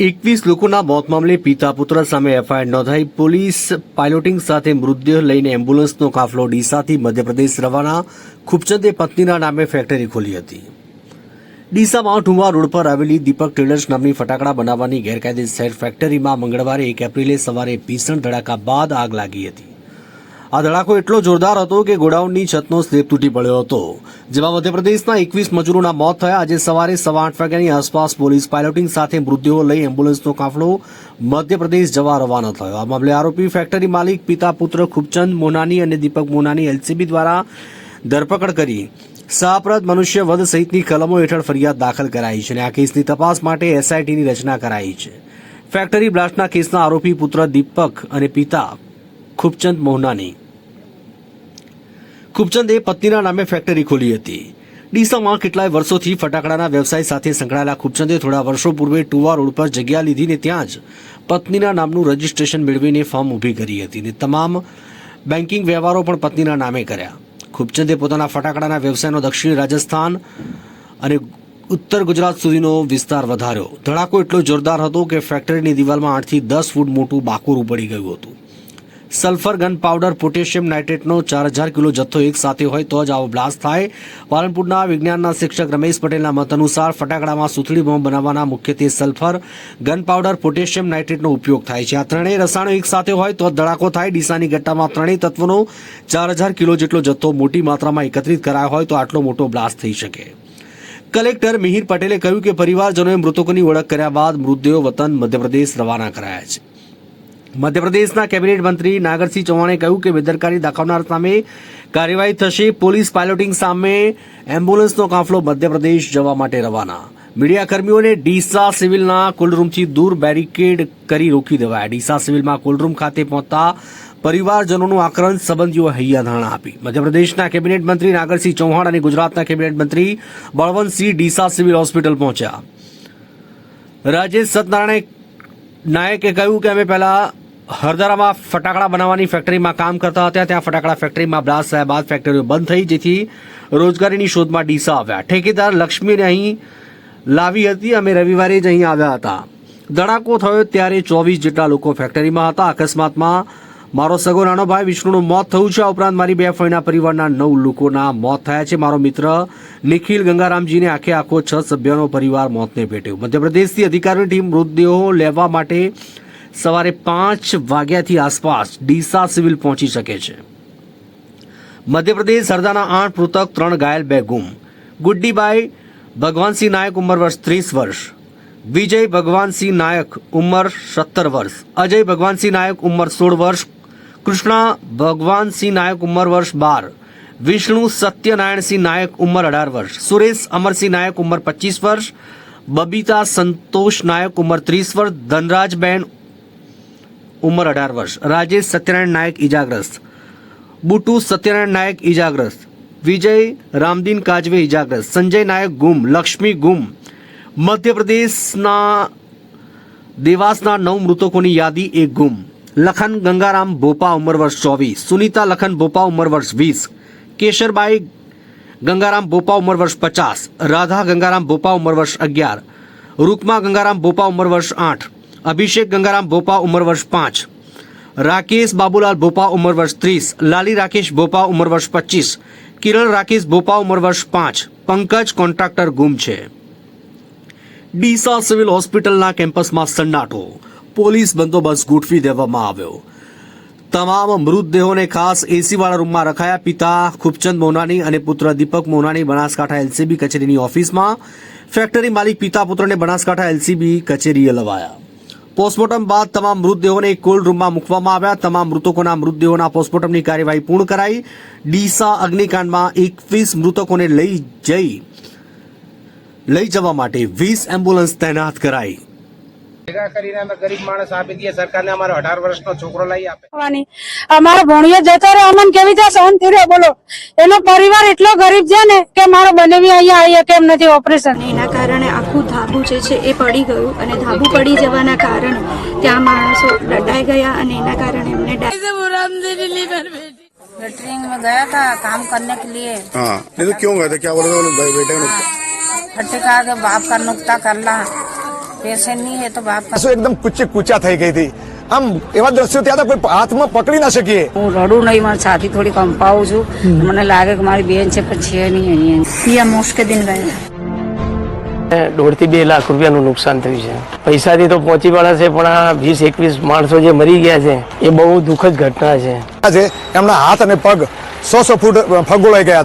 એકવીસ લોકોના મોત મામલે પિતા પુત્ર સામે એફઆઈઆર નોંધાઈ. પોલીસ પાયલોટિંગ સાથે મૃતદેહ લઈને એમ્બ્યુલન્સનો કાફલો ડીસાથી મધ્યપ્રદેશ રવાના. ખુબચંદે પત્નીના નામે ફેક્ટરી ખોલી હતી. ડીસામાં હુમા રોડ પર આવેલી દીપક ટ્રેડર્સ નામની ફટાકડા બનાવવાની ગેરકાયદેસર ફેક્ટરીમાં મંગળવારે એક એપ્રિલે સવારે ભીષણ ધડાકા બાદ આગ લાગી હતી. આ ધડાકો એટલો જોરદાર હતો કે ગોડાઉનની છતનો સ્લેબ તૂટી પડ્યો હતો. જેમાં મધ્યપ્રદેશના એકવીસ મજૂરોના મોત થયા. આજે સવારે સવા આઠ વાગ્યાની આસપાસ પોલીસ પાયલોટિંગ સાથે મૃતદેહો લઈ એમ્બ્યુલન્સનો કાફલો મધ્યપ્રદેશ જવા રવાના થયો. આ મામલે આરોપી ફેક્ટરી માલિક, પિતા, પુત્ર ખૂબચંદ મોનાની અને દીપક મોનાની એલસીબી દ્વારા ધરપકડ કરી સહપ્રદ મનુષ્ય વધ સહિતની કલમો હેઠળ ફરિયાદ દાખલ કરાઈ છે અને આ કેસની તપાસ માટે એસઆઈટીની રચના કરાઈ છે. ફેક્ટરી બ્લાસ્ટના કેસના આરોપી પુત્ર દીપક અને પિતા ખૂબચંદ મોહનાની ખૂબચંદે પત્નીના નામે ફેક્ટરી ખોલી હતી. ડીસામાં કેટલાય વર્ષોથી ફટાકડાના વ્યવસાય સાથે સંકળાયેલા ખૂબચંદે થોડા વર્ષો પૂર્વે ટુવા રોડ પર જગ્યા લીધીને ત્યાં જ પત્નીના નામનું રજીસ્ટ્રેશન મેળવીને ફોર્મ ઊભી કરી હતી ને તમામ બેન્કિંગ વ્યવહારો પણ પત્નીના નામે કર્યા. ખૂબચંદે પોતાના ફટાકડાના વ્યવસાયનો દક્ષિણ રાજસ્થાન અને ઉત્તર ગુજરાત સુધીનો વિસ્તાર વધાર્યો. ધડાકો એટલો જોરદાર હતો કે ફેક્ટરીની દિવાલમાં આઠથી દસ ફૂટ મોટું બાકોરું પડી ગયું હતું. સલ્ફર ગન પાવડર પોટેશિયમ નાઇટ્રેટનો ચાર હજાર કિલો જથ્થો એક સાથે હોય તો જ આવો બ્લાસ્ટ થાય. પાલનપુરના વિજ્ઞાનના શિક્ષક રમેશ પટેલના મત અનુસાર ફટાકડામાં સુથડી બોમ્બ બનાવવાના મુખ્યત્વે સલ્ફર ગન પાવડર પોટેશિયમ નાઇટ્રેટનો ઉપયોગ થાય છે. આ ત્રણેય રસાયણો એક સાથે હોય તો ધડાકો થાય. ડીસાની ઘટનામાં ત્રણેય તત્વોનો ચાર હજાર કિલો જેટલો જથ્થો મોટી માત્રામાં એકત્રિત કરાયો હોય તો આટલો મોટો બ્લાસ્ટ થઈ શકે. કલેક્ટર મિહિર પટેલે કહ્યું કે પરિવારજનોએ મૃતકોની ઓળખ કર્યા બાદ મૃતદેહો વતન મધ્યપ્રદેશ રવાના કરાયા છે. મધ્યપ્રદેશના કેબિનેટ મંત્રી નાગરસિંહ ચૌહાણે કહ્યું કે બેદરકારી દાખવનાર સામે કાર્યવાહી થશે. પોલીસ પાયલોટિંગ સામે એમ્બ્યુલન્સનો કાફલો મધ્યપ્રદેશ જવા માટે રવાના. મીડિયા કર્મીઓને ડીસા સિવિલના કોલ્ડરૂમથી દૂર બેરિકેડ કરી રોકી દેવાયા. ડીસા સિવિલમાં કોલ્ડરૂમ ખાતે પહોંચતા પરિવારજનોનું આક્રંદ સંબંધીઓ હૈયાધારણા આપી. મધ્યપ્રદેશના કેબિનેટ મંત્રી નાગરસિંહ ચૌહાણ અને ગુજરાતના કેબિનેટ મંત્રી બળવંતસિંહ ડીસા સિવિલ હોસ્પિટલ પહોંચ્યા. રાજેશ સત્યનારાયણ નાયકે કહ્યું કે અમે પહેલા હરદરામાં ફટાકડા બનાવવાની ફેક્ટરીમાં કામ કરતા હતા. ત્યાં ફટાકડા ફેક્ટરીમાં બ્લાસ્ટ થયા બાદ ફેક્ટરીઓ બંધ થઈ, જેથી રોજગારીની શોધમાં ડીસા આવ્યા. ઠેકેદાર લક્ષ્મીને અહીં લાવી હતી. અમે રવિવારે જ અહીં આવ્યા હતા. ધડાકો થયો ત્યારે ચોવીસ જેટલા લોકો ફેક્ટરીમાં હતા. અકસ્માતમાં મારો સગો નાનો ભાઈ વિષ્ણુનું મોત થયું છે. આ ઉપરાંત મારી બે ફઈના પરિવારના નવ લોકોના મોત થયા છે. મારો મિત્ર નિખિલ ગંગારામજીને આખે આખો છ સભ્યોનો પરિવાર મોતને ભેટ્યો. મધ્યપ્રદેશથી અધિકારીની ટીમ મૃતદેહો લેવા માટે સવારે પાંચ વાગ્યાથી આસપાસ ડીસા સિવિલ પહોંચી શકે છે. મધ્યપ્રદેશ હરદાના આઠ મૃતક, ત્રણ ઘાયલ, બે ગુમ. ગુડ્ડીબાઈ ભગવાનસિંહ નાયક ઉંમર વર્ષ ત્રીસ વર્ષ. વિજય ભગવાનસિંહ નાયક ઉંમર સત્તર વર્ષ. અજય ભગવાનસિંહ નાયક ઉંમર સોળ વર્ષ. કૃષ્ણા ભગવાનસિંહ નાયક ઉંમર વર્ષ બાર. વિષ્ણુ સત્યનારાયણસિંહ નાયક ઉંમર અઢાર વર્ષ. સુરેશ અમરસિંહ નાયક ઉંમર પચીસ વર્ષ. બબીતા સંતોષ નાયક ઉંમર ત્રીસ વર્ષ. ધનરાજબેન ઉંમર અઢાર વર્ષ. રાજેશ સત્યનારાયણ નાયક ઇજાગ્રસ્ત બુટુ સત્યનારાયણ નાયક ઇજાગ્રસ્ત વિજય રામદીન કાજવે ઇજાગ્રસ્ત સંજય નાયક ગુમ. લક્ષ્મી ગુમ. મધ્યપ્રદેશના દેવાસના નવ મૃતકોની યાદી એક ગુમ. લખન ગંગારામ ભોપા ઉંમર વર્ષ ચોવીસ. સુનીતા લખન ભોપા ઉંમર વર્ષ વીસ. કેશરબાઈ ગંગારામ ભોપા ઉંમર વર્ષ પચાસ. રાધા ગંગારામ ભોપા ઉંમર વર્ષ અગિયાર. રૂકમા ગંગારામ ભોપા ઉંમર વર્ષ આઠ. અભિષેક ગંગારામ ભોપા ઉંમર વર્ષ પાંચ. રાકેશ બાબુલાલ ભોપા ઉંમર વર્ષ ત્રીસ. લાલી રાકેશ ભોપા ઉંમર વર્ષ પચીસ. કિરણ રાકેશ ભોપા ઉંમર વર્ષ પાંચ. પંકજ કોન્ટ્રાક્ટર ગુમ છે. ડીસા સિવિલ હોસ્પિટલના કેમ્પસમાં સન્નાટો. પોલીસ બંદોબસ્ત ગોઠવી દેવામાં આવ્યો. તમામ મૃતદેહોને ખાસ એસીવાળા રૂમમાં રખાયા. પિતા ખૂબચંદ મોનાની અને પુત્ર દીપક મોનાની બનાસકાંઠા એલસીબી કચેરીની ઓફિસમાં. ફેક્ટરી માલિક પિતા પુત્રને બનાસકાંઠા એલસીબી કચેરીએ લવાયા. પોસ્ટમોર્ટમ બાદ તમામ મૃતદેહોને કોલ્ડ રૂમમાં મૂકવામાં આવ્યા. તમામ મૃતકોના મૃતદેહોના પોસ્ટમોર્ટમની કાર્યવાહી પૂર્ણ કરાઈ. ડીસા અગ્નિકાંડમાં એકવીસ મૃતકોને લઈ જઈ, લઈ જવા માટે વીસ એમ્બ્યુલન્સ તૈનાત કરાઈ. ભેગા કરીને અમે ગરીબ માણસ આપી દઈએ સરકારને અમારો અઢાર વર્ષનો છોકરો લઈ આપે કરવાની. અમારો ભણિયો જતો રહ્યો અમને કેવી રીતે સહન થઈ રહ્યો બોલો એનો પરિવાર એટલો ગરીબ છે ને કે મારો બનેવી અહીંયા આવી કેમ નથી ઓપરેશન અને એના કારણે આખું ધાબુ જે છે એ પડી ગયું અને ધાબુ પડી જવાના કારણે ત્યાં માણસો દટાઈ ગયા અને એના કારણે એમને ડા- कैटरिंग में गया था काम करने के लिए हाँ नहीं तो क्यों गए थे क्या बोले थे बोले, बे- बेटे का नुकसान फटे कहा कि बाप का नुकता करना पेशेंट પેશન્ટ નહીં એકદમ કુચી કુચા થઈ ગઈ હતી. આમ એવા દ્રશ્યો ત્યાં કોઈ હાથમાં પકડી ના શકીએ. હું રડું નહીં મારી છાતી થોડી કંપાવું છું. મને લાગે કે મારી બેન છે પણ છે નહીં અહીંયા પીએમ દિન ગયા દોઢ બે લાખ રૂપિયાનું નુકસાન થયું છે. પૈસાથી તો પહોંચી વળા છે પણ આ વીસ એકવીસ માણસો જે મરી ગયા છે એ બહુ દુઃખદ ઘટના છે. આજે એમના હાથ અને પગ સો સો ફૂટ ફગોળાઈ ગયા